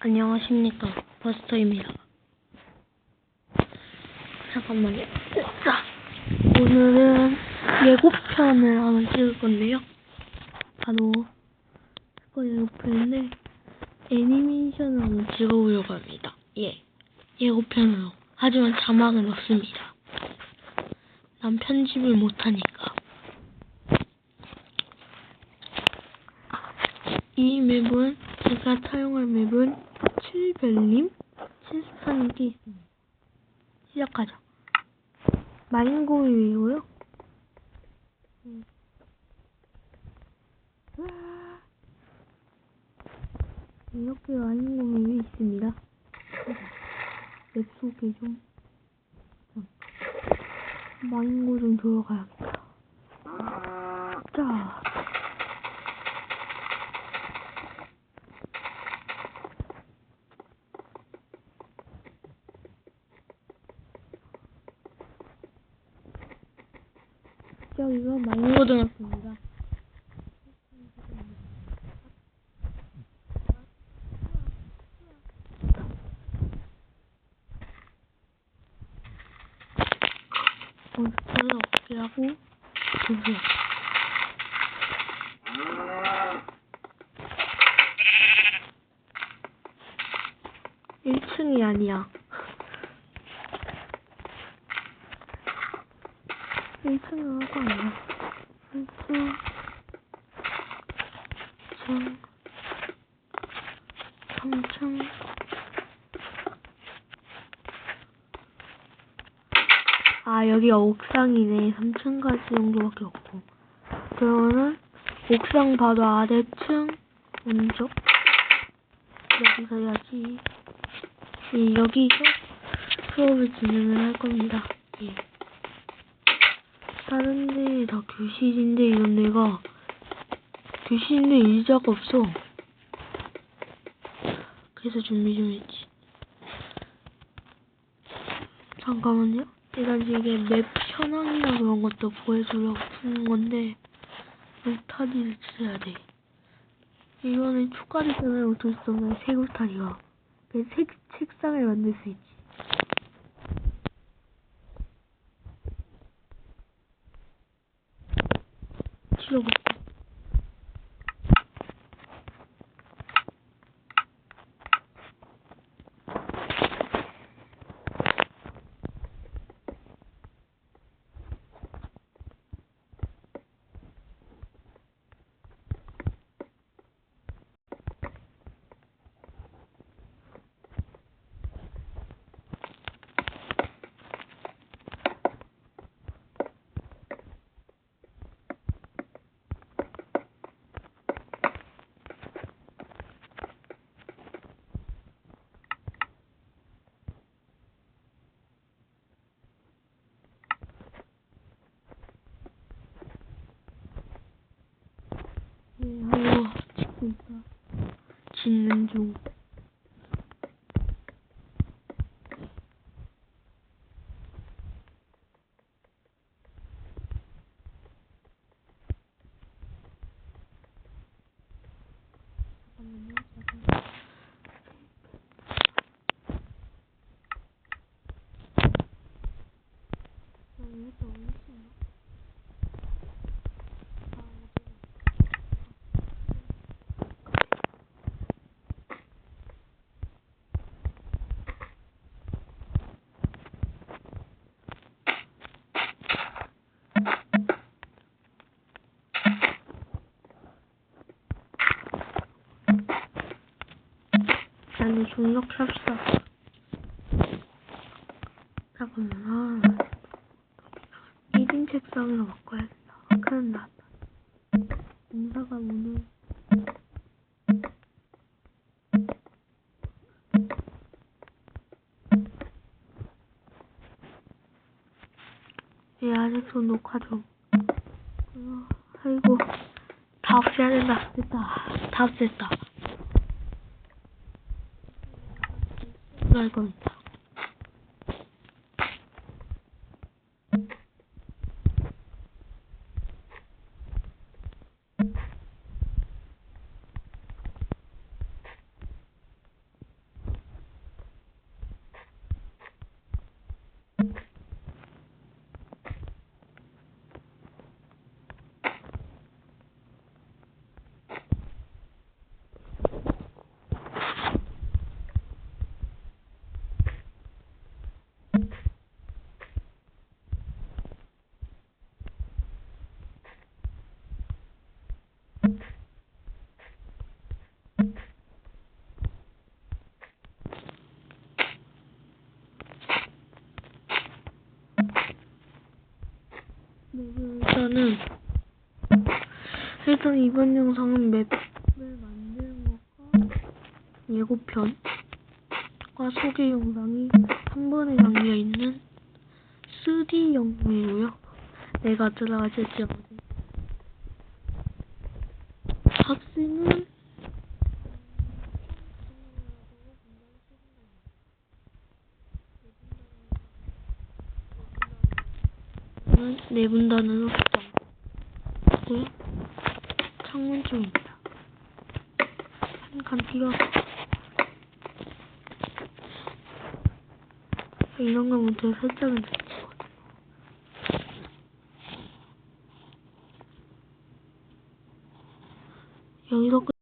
안녕하십니까 버스터입니다. 잠깐만요. 자, 오늘은 예고편을 하나 찍을 건데요. 바로 이거 예고편인데 애니메이션을 한번 찍어보려고 합니다. 예, 예고편으로. 하지만 자막은 없습니다. 난 편집을 못하니까. 이 맵은 제가 사용할 맵은 7별님 74님께 있습니다. 시작하자. 마인고이고요. 음. 이렇게 마인고이 있습니다. 맵 소개 좀. 마인고 좀 들어가야겠다. 자. 여기가 마인고등학교입니다. 몬스터를 어떻게 하고 보세요. 일층이 아니야. 1층은 할거 아니야. 1층, 2층, 3층, 아, 여기가 옥상이네. 3층까지 정도밖에 없고. 그러면은, 옥상 바로 아래층, 오른쪽. 여기서 해야지. 예, 여기서 수업을 진행을 할 겁니다. 예. 다른 데 다 교실인데, 이런 데가, 교실인데 의자가 없어. 그래서 준비 좀 했지. 잠깐만요. 일단 이게 맵 현황이나 그런 것도 보여주려고 쓰는 건데 울타리를 쳐야 돼. 이거는 쓰면 어쩔 수 없는 새 울타리가. 그 색, 책상을 만들 수 있지. luego. 짓고 있다. 짓는 중. 잠깐만요, 잠깐. 어, 이것도 올릴 수 있나? 아, 어디가? 나는 중력 삽시다. 잠깐만, 아. 1인 책상으로 바꿔야겠다. 큰일 났다. 인사가 오늘. 예, 아직도 녹화 중. 어, 아이고, 다 없애야 된다. 됐다. 다 없앴다. 할 겁니다. 일단은 일단 이번 영상은 맵을 만드는 것과 예고편과 소개 영상이 한 번에 담겨 있는 3D 영상이고요. 내가 들어가실지 어디 학생은 네 분단은 없고요. 창문 쪽입니다. 한칸 띄어서 이런 거 못해 설정을 넣거든요. 여기서 끝.